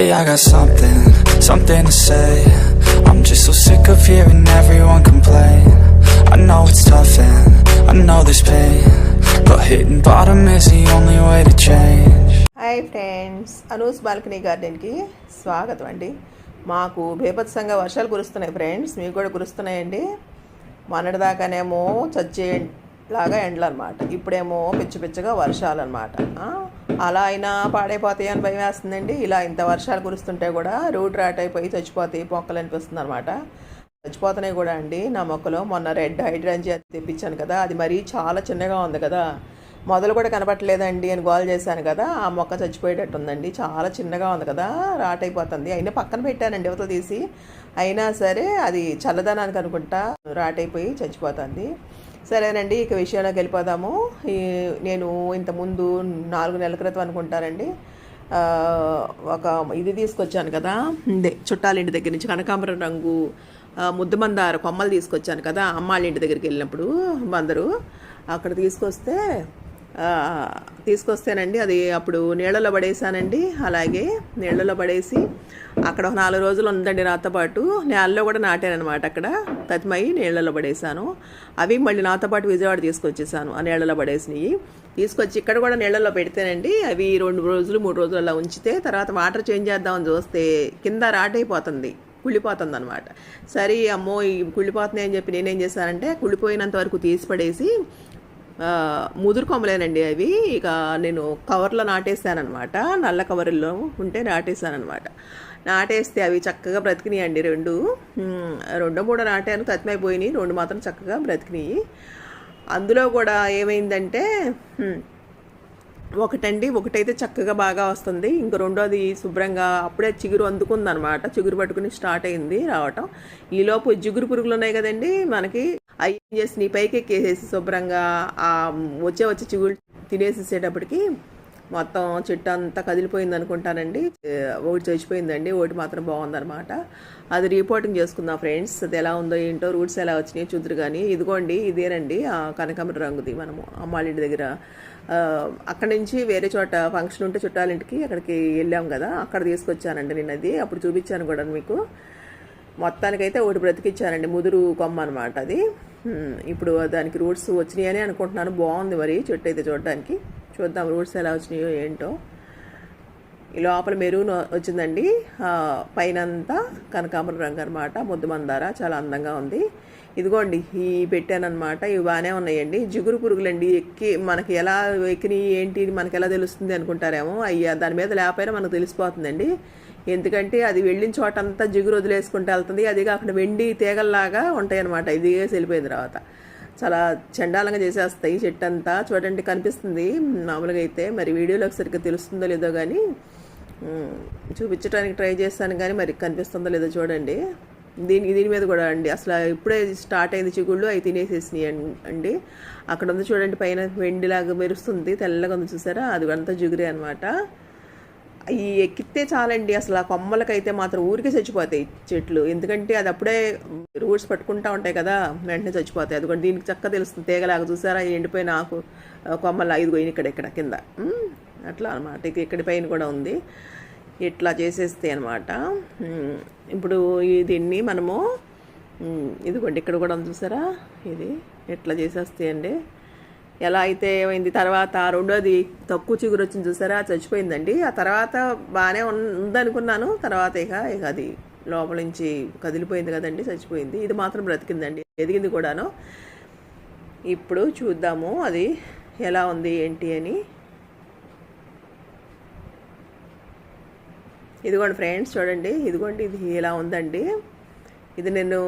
Hey, I got something, something to say. I'm just so sick of hearing everyone complain. I know it's tough and I know there's pain. But hitting bottom is the only way to change. Hi friends Anu's balcony గార్డెన్కి స్వాగతం అండి మాకు బేపత్సంగా వర్షాలు కురుస్తున్నాయి friends మీకు కూడా కురుస్తున్నాయండి మొన్నటిదాకానేమో చచ్చే లాగా ఎండలు అనమాట ఇప్పుడేమో పిచ్చి పిచ్చగా వర్షాలు అనమాట అలా అయినా పాడైపోతాయి అని భయం వేస్తుందండి. ఇలా ఇంత వర్షాలు కురుస్తుంటే కూడా రూట్ రాట్ అయిపోయి చచ్చిపోతాయి మొక్కలు అనిపిస్తుంది అనమాట చచ్చిపోతున్నాయి కూడా అండి నా మొక్కలు. మొన్న రెడ్ హైడ్రాంజీ తెప్పించాను కదా అది మరీ చాలా చిన్నగా ఉంది కదా. మొదలు కూడా కనపట్లేదండి అని గోల్ చేశాను కదా ఆ మొక్క చచ్చిపోయేటట్టు ఉందండి చాలా చిన్నగా ఉంది కదా రాట్ అయిపోతుంది. అయినా పక్కన పెట్టానండి యువతలు తీసి. అయినా సరే అది చల్లదనానికి అనుకుంటా రాట్ అయిపోయి చచ్చిపోతుంది. సరేనండి ఇక విషయంలోకి వెళ్ళిపోదాము. ఈ నేను ఇంతకుముందు నాలుగు నెలల క్రితం అనుకుంటానండి. ఒక ఇది తీసుకొచ్చాను కదా ఇదే చుట్టాలింటి దగ్గర నుంచి కనకాంబరం రంగు ముద్దుమందార ముద్దమందార కొమ్మలు తీసుకొచ్చాను కదా అమ్మాళ్ళ ఇంటి దగ్గరికి వెళ్ళినప్పుడు అందరూ అక్కడ తీసుకొస్తే తీసుకొస్తేనండి అది అప్పుడు నీళ్ళలో పడేసానండి. అలాగే నీళ్ళలో పడేసి అక్కడ ఒక నాలుగు రోజులు ఉందండి నాతో పాటు. నేలలో కూడా నాటానమాట అక్కడ. తతిమయి నీళ్ళలో పడేసాను. అవి మళ్ళీ నాతో పాటు విజయవాడ తీసుకొచ్చేసాను. ఆ నీళ్ళలో పడేసినవి. తీసుకొచ్చి ఇక్కడ కూడా నీళ్ళలో పెడితేనండి అవి రెండు రోజులు మూడు రోజులు అలా ఉంచితే తర్వాత వాటర్ చేంజ్ చేద్దామని చూస్తే కింద రాటైపోతుంది కుళ్ళిపోతుంది అనమాట సరే అమ్మో ఈ కుళ్ళిపోతున్నాయి అని చెప్పి నేనేం చేశానంటే కుళ్ళిపోయినంత వరకు తీసి పడేసి ముదురు కొమ్మలేనండి అవి. ఇక నేను కవర్లో నాటేసానమాట నల్ల కవర్లో ఉంటే నాటేసానమాట నాటేస్తే అవి చక్కగా బ్రతికినాయి రెండు. రెండో మూడో నాటాను తత్మైపోయినాయి రెండు మాత్రం చక్కగా బ్రతికినాయి. అందులో కూడా ఏమైందంటే ఒకటండి ఒకటైతే చక్కగా బాగా వస్తుంది. ఇంక రెండోది శుభ్రంగా అప్పుడే చిగురు అందుకుందనమాట చిగురు పట్టుకుని స్టార్ట్ అయింది రావటం. ఈలోపు జిగురు పురుగులు ఉన్నాయి కదండి. మనకి అవి ఏం చేసి నీ పైకి ఎక్కేసేసి శుభ్రంగా ఆ వచ్చే వచ్చే చిగురు తినేసేసేటప్పటికి మొత్తం చెట్టు అంతా కదిలిపోయింది అనుకుంటానండి. ఏ, ఒకటి చచ్చిపోయిందండి ఒకటి మాత్రం బాగుందనమాట అది రిపోర్టింగ్ చేసుకుందాం ఫ్రెండ్స్. అది ఎలా ఉందో ఏంటో రూట్స్ ఎలా వచ్చినాయో చూద్దరు కానీ ఇదిగోండి ఇదేనండి ఆ కనకాంబర రంగుది మనము అమ్మాళ్ళింటి దగ్గర. అక్కడి నుంచి వేరే చోట ఫంక్షన్ ఉంటే చుట్టాలింటికి అక్కడికి వెళ్ళాం కదా అక్కడ తీసుకొచ్చానండి నేను అది అప్పుడు చూపించాను కూడా మీకు. మొత్తానికైతే ఒకటి బ్రతికిచ్చానండి ముదురు కొమ్మ అనమాట అది. ఇప్పుడు దానికి రూట్స్ వచ్చినాయని అనుకుంటున్నాను. బాగుంది మరి చెట్టు అయితే చూడడానికి. చూద్దాం రూట్స్ ఎలా వచ్చినాయో ఏంటో. ఈ లోపల మెరూన్ వచ్చిందండి. పైనంతా కనకాంబర రంగు అనమాట ముద్దు మందార చాలా అందంగా ఉంది. ఇదిగోండి ఈ పెట్టానమాట ఇవి బాగానే ఉన్నాయండి. జిగురు పురుగులండి. ఎక్కి మనకి ఎలా ఎక్కినాయి ఏంటి మనకి ఎలా తెలుస్తుంది అనుకుంటారేమో. అయ్యా దాని మీద లేకపోయినా మనకు తెలిసిపోతుందండి. ఎందుకంటే అది వెళ్ళిన చోట అంతా జిగురు వదిలేసుకుంటూ వెళ్తుంది. అది కాకుండా వెండి తీగల్లాగా ఉంటాయి అనమాట ఇది వేసి వెళ్ళిపోయిన తర్వాత. చాలా చండాలంగా చేసేస్తాయి చెట్టు అంతా. చూడండి కనిపిస్తుంది. మామూలుగా అయితే మరి వీడియోలోకి సరిగ్గా తెలుస్తుందో లేదో కానీ చూపించడానికి ట్రై చేస్తాను కానీ మరి కనిపిస్తుందో లేదో చూడండి. దీని దీని మీద కూడా అండి. అసలు ఇప్పుడే స్టార్ట్ అయింది చిగుళ్ళు అవి తినేసేసినాయి అన్- అండి. అక్కడ ఉంది చూడండి పైన వెండిలాగా మెరుస్తుంది. తెల్లగా ఉంది చూసారా? అది అంతా జిగురే అనమాట ఈ ఎక్కితే చాలండి. అసలు ఆ కొమ్మలకైతే మాత్రం ఊరికే చచ్చిపోతాయి చెట్లు. ఎందుకంటే అది అప్పుడే రూట్స్ పట్టుకుంటా ఉంటాయి కదా వెంటనే చచ్చిపోతాయి. అది కూడా దీనికి చక్క తెలుస్తుంది. తీగలాగా చూసారా? ఎండిపోయిన ఆకు కొమ్మలు. ఐదు పోయిన ఇక్కడ ఇక్కడ కింద. అట్లా అనమాట ఇక ఇక్కడ పైన కూడా ఉంది. ఇట్లా చేసేస్తే అనమాట ఇప్పుడు దీన్ని మనము ఇదిగోండి ఇక్కడ కూడా ఉంది చూసారా? ఇది ఎట్లా చేసేస్తాయండి ఎలా అయితే ఏమైంది? తర్వాత రెండోది తక్కువ చిగురు వచ్చింది చూసారా? చచ్చిపోయిందండి. ఆ తర్వాత బాగానే ఉందనుకున్నాను. తర్వాత ఇక ఇక అది లోపల నుంచి కదిలిపోయింది కదండి చచ్చిపోయింది. ఇది మాత్రం బ్రతికిందండి. ఎదిగింది కూడాను. ఇప్పుడు చూద్దాము అది ఎలా ఉంది ఏంటి అని. ఇదిగోండి ఫ్రెండ్స్ చూడండి. ఇదిగోండి ఇది ఇలా ఉందండి. ఇది నేను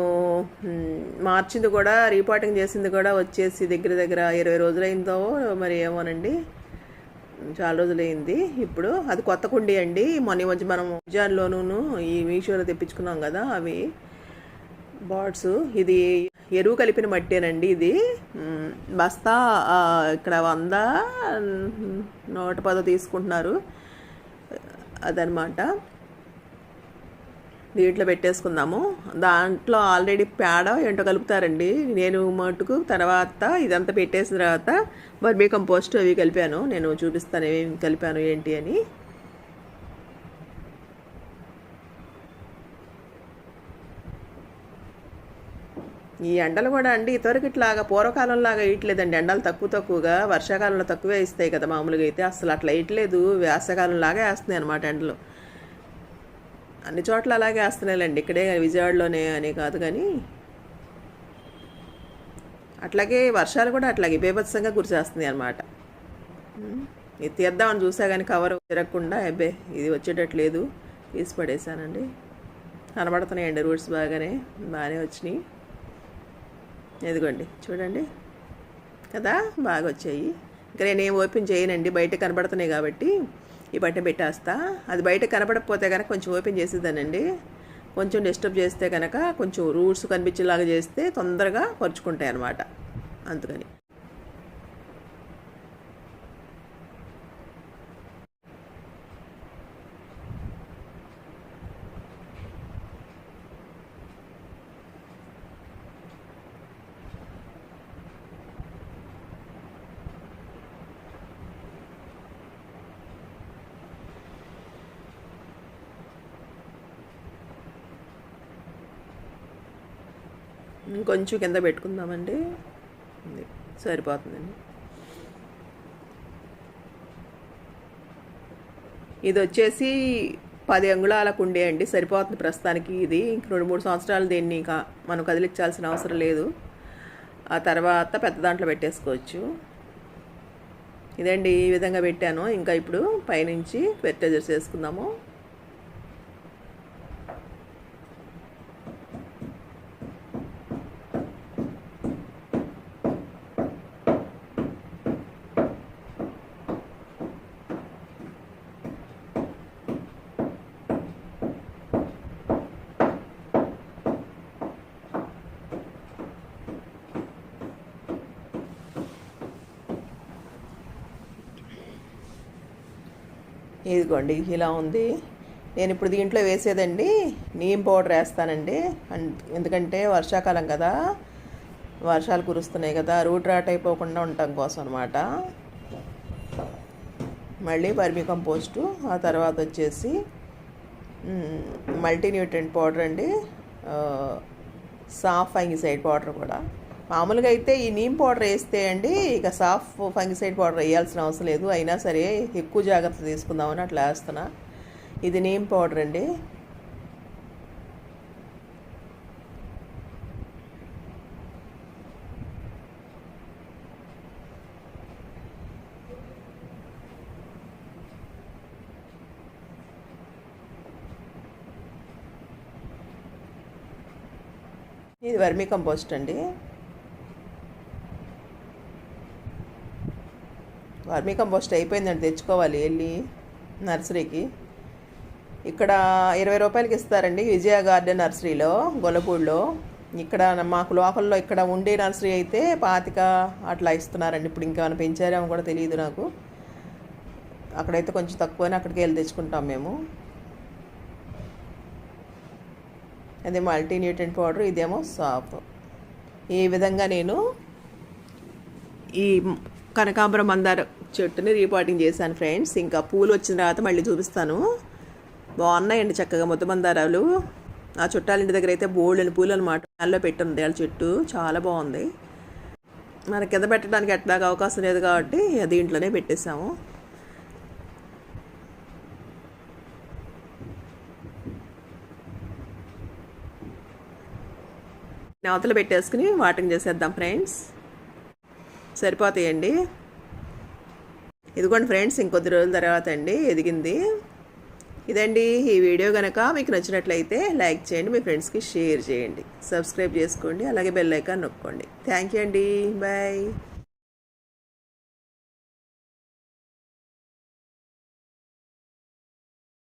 మార్చింది కూడా రిపోర్టింగ్ చేసింది కూడా వచ్చేసి దగ్గర దగ్గర ఇరవై రోజులైందో మరి ఏమోనండి. చాలా రోజులైంది ఇప్పుడు. అది కొత్త కుండీ అండి. మొన్న మధ్య మనం అమెజాన్లోనూ ఈ మీషోలో తెప్పించుకున్నాం కదా అవి. బాట్స్. ఇది ఎరువు కలిపిన మట్టేనండి ఇది. బస్తా ఇక్కడ వంద నూట పదో తీసుకుంటున్నారు. అదనమాట దీంట్లో పెట్టేసుకుందాము. దాంట్లో ఆల్రెడీ పేడ ఏంటో కలుపుతారండి. నేను మటుకు తర్వాత ఇదంతా పెట్టేసిన తర్వాత వర్మీ కంపోస్ట్ అవి కలిపాను. నేను చూపిస్తాను ఏమేమి కలిపాను ఏంటి అని. ఈ ఎండలు కూడా అండి ఇతరకు ఇట్లాగా పూర్వకాలంలాగా ఇయట్లేదండి ఎండలు తక్కువ తక్కువగా వర్షాకాలంలో తక్కువే ఇస్తాయి కదా మామూలుగా అయితే. అసలు అట్లా ఇయట్లేదు వేసవకాలంలాగా వేస్తున్నాయి అనమాట ఎండలు. అన్ని చోట్ల అలాగే వేస్తున్నాయిలేండి. ఇక్కడే విజయవాడలోనే అని కాదు కానీ అట్లాగే వర్షాలు కూడా అట్లాగే బీభత్సంగా గురిచేస్తుంది అనమాట ఇది తీద్దామని చూసా కానీ కవర్ తిరగకుండా అబ్బే ఇది వచ్చేటట్లేదు తీసి పడేసానండి కనబడుతున్నాయండి రూట్స్ బాగానే బాగానే వచ్చినాయి. ఇదిగోండి చూడండి. కదా బాగా వచ్చాయి. ఇంకా నేనేం ఓపెన్ చేయనండి బయట కనబడుతున్నాయి కాబట్టి. ఈ బట్ట పెట్టేస్తా. అది బయట కనబడకపోతే కనుక కొంచెం ఓపెన్ చేసేదానండి కొంచెం డిస్టర్బ్ చేస్తే కనుక కొంచెం రూట్స్ కనిపించేలాగా చేస్తే తొందరగా పరుచుకుంటాయి అన్నమాట అందుకని. ఇంకొంచెం కింద పెట్టుకుందామండి. సరిపోతుందండి. ఇది వచ్చేసి పది అంగుళాలకు కుండే అండి. సరిపోతుంది ప్రస్తుతానికి ఇది. ఇంక రెండు మూడు సంవత్సరాలు దీన్ని ఇంకా మనం కదిలించాల్సిన అవసరం లేదు. ఆ తర్వాత పెద్ద దాంట్లో పెట్టేసుకోవచ్చు. ఇదండి ఈ విధంగా పెట్టాను. ఇంకా ఇప్పుడు పైనుంచి ఫెర్టైజర్స్ వేసుకుందాము. ఇదిగోండి ఇలా ఉంది. నేను ఇప్పుడు దీంట్లో వేసేదండి నీమ్ పౌడర్ వేస్తానండి. ఎందుకంటే వర్షాకాలం కదా వర్షాలు కురుస్తున్నాయి కదా రూట్ రాట్ అయిపోకుండా ఉండటం కోసం అనమాట మళ్ళీ వర్మి కంపోస్టు ఆ తర్వాత వచ్చేసి మల్టీ న్యూట్రెంట్ పౌడర్ అండి. సాఫ్ ఫంగిసైడ్ పౌడర్ కూడా. మామూలుగా అయితే ఈ నీమ్ పౌడర్ వేస్తే అండి ఇక సాఫ్ ఫంగిసైడ్ పౌడర్ వేయాల్సిన అవసరం లేదు. అయినా సరే ఎక్కువ జాగ్రత్త తీసుకుందామని అట్లా వేస్తున్నా. ఇది నీమ్ పౌడర్ అండి. ఇది వర్మీ కంపోస్ట్ అండి. వర్మీ కంపోస్ట్ అయిపోయిందండి తెచ్చుకోవాలి వెళ్ళి నర్సరీకి. ఇక్కడ ఇరవై రూపాయలకి ఇస్తారండి విజయ గార్డెన్ నర్సరీలో గొల్లపూడిలో ఇక్కడ మాకు లోకల్లో ఇక్కడ ఉండే నర్సరీ అయితే పాతిక అట్లా ఇస్తున్నారండి. ఇప్పుడు ఇంకేమైనా పెంచారేమో కూడా తెలియదు నాకు. అక్కడైతే కొంచెం తక్కువనే అక్కడికి వెళ్ళి తెచ్చుకుంటాం మేము. అది మల్టీ న్యూట్రెంట్ పౌడర్ ఇదేమో సాఫ్ ఈ విధంగా నేను ఈ కనకాంబరం మందార చెట్టుని రీపాటింగ్ చేశాను ఫ్రెండ్స్. ఇంకా పూలు వచ్చిన తర్వాత మళ్ళీ చూపిస్తాను. బాగున్నాయండి చక్కగా ముద్ద మందారాలు ఆ చుట్టాలింటి దగ్గర అయితే బోల్డెని పూలు అనమాట దానిలో పెట్టింది వాళ్ళ చెట్టు. చాలా బాగుంది. మన కింద పెట్టడానికి ఎట్లాగా అవకాశం లేదు కాబట్టి అది దీంట్లోనే పెట్టేశాము. అవతల పెట్టేసుకుని వాటింగ్ చేసేద్దాం ఫ్రెండ్స్. సరిపోతాయండి. ఇదిగోండి ఫ్రెండ్స్ ఇంకొద్ది రోజుల తర్వాత అండి ఎదిగింది. ఇదండి ఈ వీడియో కనుక మీకు నచ్చినట్లయితే లైక్ చేయండి మీ ఫ్రెండ్స్కి షేర్ చేయండి. సబ్స్క్రైబ్ చేసుకోండి అలాగే బెల్ ఐకాన్ నొక్కండి. థ్యాంక్ యూ అండి. బాయ్.